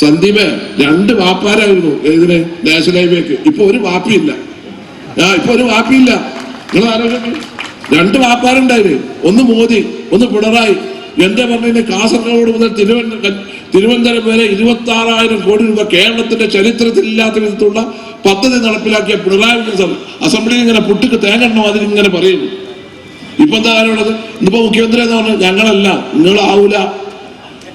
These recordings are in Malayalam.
സന്ദീപ് രണ്ട് വാപ്പാരായിരുന്നു ഏതിന് നാഷണൽ ഹൈവേക്ക് ഇപ്പൊ ഒരു വാപ്പിയില്ല. ആ ഇപ്പൊ ഒരു വാപ്പിയില്ല. നിങ്ങൾ ആലോചിക്കണം രണ്ട് വാപ്പാരുണ്ടായിരുന്നു ഒന്ന് മോദി ഒന്ന് പിണറായി. എന്റെ പറഞ്ഞതിന് കാസർഗോഡ് മുതൽ തിരുവനന്തപുരം തിരുവനന്തപുരം വരെ ഇരുപത്തി ആറായിരം കോടി രൂപ കേരളത്തിന്റെ ചരിത്രത്തിൽ ഇല്ലാത്ത വിധത്തിലുള്ള പദ്ധതി നടപ്പിലാക്കിയ പിണറായി വിജയൻ അസംബ്ലിയിൽ ഇങ്ങനെ പുട്ടുക്ക് തേങ്ങണ്ണോ അതിൽ ഇങ്ങനെ പറയുന്നു. ഇപ്പൊ എന്താ കാര്യമുള്ളത് ഇന്നിപ്പോ മുഖ്യമന്ത്രി എന്ന് പറഞ്ഞു ഞങ്ങളല്ല. നിങ്ങളാവൂല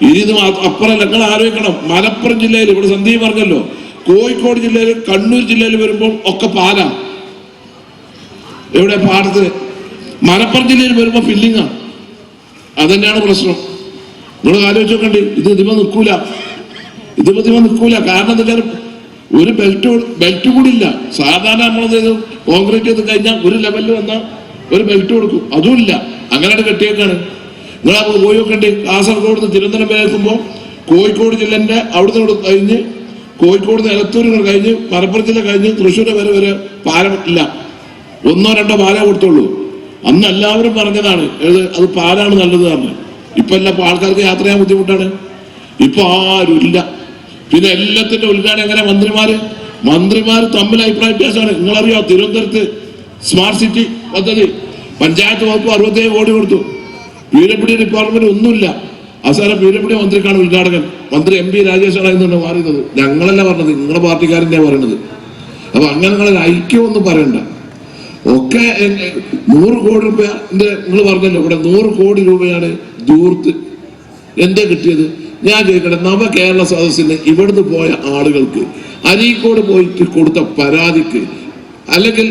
ഇനി അപ്പുറം നിങ്ങൾ ആലോചിക്കണം. മലപ്പുറം ജില്ലയിൽ ഇവിടെ സന്ദീപ് പറഞ്ഞല്ലോ. കോഴിക്കോട് ജില്ലയിൽ കണ്ണൂർ ജില്ലയിൽ വരുമ്പോൾ ഒക്കെ പാലാ. എവിടെ പാടത്ത്? മലപ്പുറം ജില്ലയിൽ വരുമ്പോൾ ഫില്ലിങ്ങാ. അതന്നെയാണ് പ്രശ്നം. നിങ്ങൾ ആലോചിച്ച് നോക്കണ്ടേ. ഇത് ഇതിമ നിൽക്കൂല. ഇതിപ്പോ ഇതിമ നിൽക്കൂല. കാരണം എന്താ ഒരു ബെൽറ്റ് ബെൽറ്റ് കൂടി ഇല്ല. സാധാരണ നമ്മൾ ചെയ്തു? കോൺക്രീറ്റ് ചെയ്ത് കഴിഞ്ഞാൽ ഒരു ലെവലിൽ വന്നാൽ ഒരു ബെൽറ്റ് കൊടുക്കും. അതും ഇല്ല. അങ്ങനെയാണ് കെട്ടിയേക്കാണ്. അത് പോയി നോക്കണ്ടേ കാസർഗോഡ് നിന്ന് തിരുവനന്തപുരം വരെ എത്തുമ്പോൾ കോഴിക്കോട് ജില്ലന്റെ അവിടുന്ന് ഇവിടെ കഴിഞ്ഞ് കോഴിക്കോട് നിന്ന് എലത്തൂർ കഴിഞ്ഞ് മലപ്പുറം ജില്ല കഴിഞ്ഞ് തൃശ്ശൂർ വരെ വരെ പാലം ഇല്ല. ഒന്നോ രണ്ടോ പാലേ കൊടുത്തുള്ളൂ. അന്ന് എല്ലാവരും പറഞ്ഞതാണ് അത് പാലാണ് നല്ലത് തന്നെ ഇപ്പൊ എല്ലാം ആൾക്കാർക്ക് യാത്ര ചെയ്യാൻ ബുദ്ധിമുട്ടാണ്. ഇപ്പൊ ആരും ഇല്ല പിന്നെ എല്ലാത്തിന്റെ ഉദ്ഘാടനം എങ്ങനെ മന്ത്രിമാര്? മന്ത്രിമാർ തമ്മിൽ അഭിപ്രായ വ്യത്യാസമാണ്. നിങ്ങളറിയോ തിരുവനന്തപുരത്ത് സ്മാർട്ട് സിറ്റി പദ്ധതി? പഞ്ചായത്ത് വകുപ്പ് അറുപത്തേഴ് കോടി കൊടുത്തു. പി ഡബ്ല്യു ഡി ഡിപ്പാർട്ട്മെന്റ് ഒന്നുമില്ല. അവസാനം പി ഡബ്ല്യു ഡി മന്ത്രിക്കാണ് ഉദ്ഘാടകൻ. മന്ത്രി എം പി രാജേഷാണ് എന്നുണ്ട് മാറിയത് ഞങ്ങളല്ല പറഞ്ഞത്? നിങ്ങളുടെ പാർട്ടിക്കാരന്റെ പറയുന്നത് അപ്പൊ അങ്ങനെ നിങ്ങളൊരു ഐക്യമൊന്നും പറയണ്ട. ഒക്കെ നൂറ് കോടി രൂപന്റെ നിങ്ങൾ പറഞ്ഞല്ലോ ഇവിടെ നൂറ് കോടി രൂപയാണ് ദൂർത്ത്. എന്താ കിട്ടിയത്? ഞാൻ ചോദിക്കട്ടെ നവ കേരള സദസ്സിന് ഇവിടുന്ന് പോയ ആളുകൾക്ക് അരീക്കോട് പോയിട്ട് കൊടുത്ത പരാതിക്ക് അല്ലെങ്കിൽ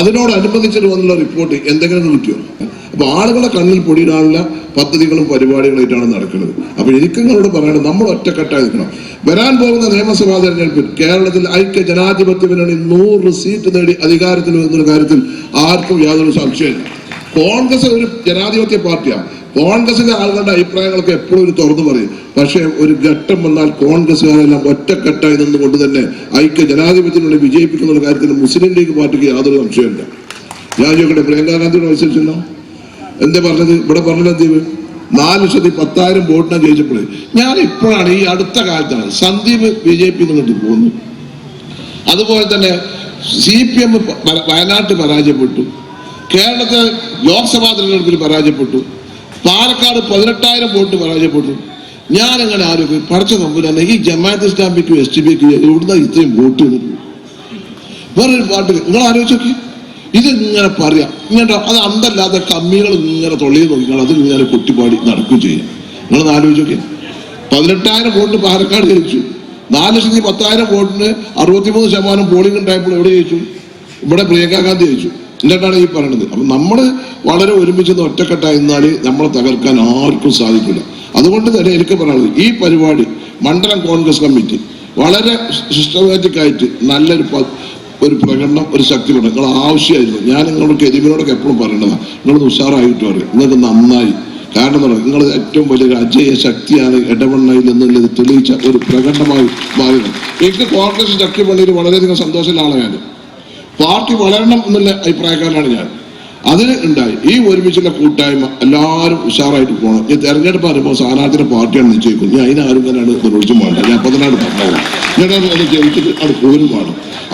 അതിനോടനുബന്ധിച്ചിട്ട് വന്നുള്ള റിപ്പോർട്ട് എന്തെങ്കിലും കിട്ടിയോ? അപ്പൊ ആളുകളെ കണ്ണിൽ പൊടിയിടാനുള്ള പദ്ധതികളും പരിപാടികളായിട്ടാണ് നടക്കുന്നത്. അപ്പൊ എനിക്ക് നിങ്ങളോട് പറയണം നമ്മൾ ഒറ്റക്കെട്ടായി നിൽക്കണം. വരാൻ പോകുന്ന നിയമസഭാ തെരഞ്ഞെടുപ്പിൽ കേരളത്തിൽ ഐക്യ ജനാധിപത്യ മുന്നണി നൂറ് സീറ്റ് നേടി അധികാരത്തിൽ വരുന്ന കാര്യത്തിൽ ആർക്കും യാതൊരു സംശയമില്ല കോൺഗ്രസ് ഒരു ജനാധിപത്യ പാർട്ടിയാണ്. കോൺഗ്രസിന്റെ ആളുകളുടെ അഭിപ്രായങ്ങളൊക്കെ എപ്പോഴും ഒരു തുറന്നു പറയും. പക്ഷേ ഒരു ഘട്ടം വന്നാൽ കോൺഗ്രസ്സുകാരെല്ലാം ഒറ്റക്കെട്ടായി നിന്നുകൊണ്ട് തന്നെ ഐക്യ ജനാധിപത്യത്തിനുള്ളിൽ വിജയിപ്പിക്കുന്ന കാര്യത്തിൽ മുസ്ലിം ലീഗ് പാർട്ടിക്ക് യാതൊരു സംശയമില്ല ഞാൻ ചോദിക്കട്ടെ പ്രിയങ്കാ ഗാന്ധിയോട് മത്സരിച്ചല്ലോ എന്താ പറഞ്ഞത്? ഇവിടെ പറഞ്ഞത് എന്ത് നാല് ലക്ഷത്തി പത്തായിരം വോട്ടിനാണ് ജയിച്ചപ്പോൾ ഞാൻ ഇപ്പോഴാണ് ഈ അടുത്ത കാലത്താണ് സന്ദീപ് ബി ജെ പി പോകുന്നു അതുപോലെ തന്നെ സി പി എം വയനാട്ടിൽ പരാജയപ്പെട്ടു. കേരളത്തിൽ ലോക്സഭാ തെരഞ്ഞെടുപ്പിൽ പരാജയപ്പെട്ടു. പാലക്കാട് പതിനെട്ടായിരം വോട്ട് പരാജയപ്പെട്ടു. ഞാൻ അങ്ങനെ ആരോഗ്യം പഠിച്ച നമ്പൂരാണ് ഈ ജമാഅത്ത് ഇസ്ലാമിക്കും എസ് ടി പിക്കും എവിടുന്ന ഇത്രയും വോട്ട് വേറൊരു പാട്ട് നിങ്ങൾ ആലോചിച്ച് നോക്കി ഇത് ഇങ്ങനെ പറയാം. ഇങ്ങനെ അത് അന്തല്ലാതെ കമ്മികൾ ഇങ്ങനെ തൊള്ളിയിൽ നോക്കിയാൽ അത് ഇങ്ങനെ കുട്ടിപ്പാടി നടക്കുകയും ചെയ്യും. നിങ്ങളൊന്ന് ആലോചിച്ച് നോക്കി പതിനെട്ടായിരം വോട്ടിന് പാലക്കാട് ജയിച്ചു. നാല് ലക്ഷത്തി പത്തായിരം വോട്ടിന് അറുപത്തിമൂന്ന് ശതമാനം പോളിംഗ് ഉണ്ടായപ്പോൾ എവിടെ ജയിച്ചു? ഇവിടെ പ്രിയങ്കാ ഗാന്ധി ജയിച്ചു. എന്നിട്ടാണ് ഈ പറയണത്. അപ്പൊ നമ്മൾ വളരെ ഒരുമിച്ച് നിന്ന് ഒറ്റക്കെട്ടായി നിന്നാൽ നമ്മളെ തകർക്കാൻ ആർക്കും സാധിക്കില്ല. അതുകൊണ്ട് തന്നെ എനിക്ക് പറയാനുള്ളത് ഈ പരിപാടി മണ്ഡലം കോൺഗ്രസ് കമ്മിറ്റി വളരെ സിസ്റ്റമാറ്റിക് ആയിട്ട് നല്ലൊരു ഒരു പ്രകടനം ഒരു ശക്തി കൊണ്ട്. നിങ്ങൾ ആവശ്യമായിരുന്നു. ഞാൻ നിങ്ങളോട് കരിമിനോടൊക്കെ എപ്പോഴും പറയേണ്ടതാണ് നിങ്ങളത് ഉഷാറായിട്ട് പറയും. നിങ്ങൾക്ക് നന്നായി. കാരണം എന്ന് നിങ്ങൾ ഏറ്റവും വലിയൊരു അജയ ശക്തിയാണ് ഇടവണ്ണയിൽ എന്നുള്ളത് തെളിയിച്ച ഒരു പ്രകടനമായി മാറിയത്. എനിക്ക് കോൺഗ്രസ് ശക്തിപ്പള്ളിയിൽ വളരെയധികം സന്തോഷമുള്ള ആളാണ് പാർട്ടി വളരണം എന്നുള്ള അഭിപ്രായക്കാരനാണ് ഞാൻ. അതിന് ഉണ്ടായി. ഈ ഒരുമിച്ചുള്ള കൂട്ടായ്മ എല്ലാവരും ഉഷാറായിട്ട് പോകണം ഈ തെരഞ്ഞെടുപ്പ് വരുമ്പോൾ സ്ഥാനാർത്ഥിയുടെ പാർട്ടിയാണ് നിശ്ചയിക്കുന്നത് ഞാൻ അതിനാരും തന്നെയാണ് നിർവഹിച്ചും വേണ്ട ഞാൻ പതിനാട് പറഞ്ഞത് ഞാൻ അത് ജയിച്ചിട്ട് അത്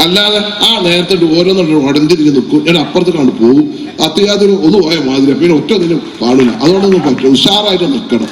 അല്ലാതെ ആ നേരത്തെ ഓരോന്നും അടഞ്ഞിരിക്കു നിൽക്കും. ഞാൻ അപ്പുറത്തേക്കാണ് പോകും അത്യാവശ്യം ഒന്ന് പോയ മാതിരി പിന്നെ ഒറ്റ ഒന്നിനും കാണില്ല അതുകൊണ്ടൊന്നും പറ്റും. ഉഷാറായിട്ട് നിൽക്കണം.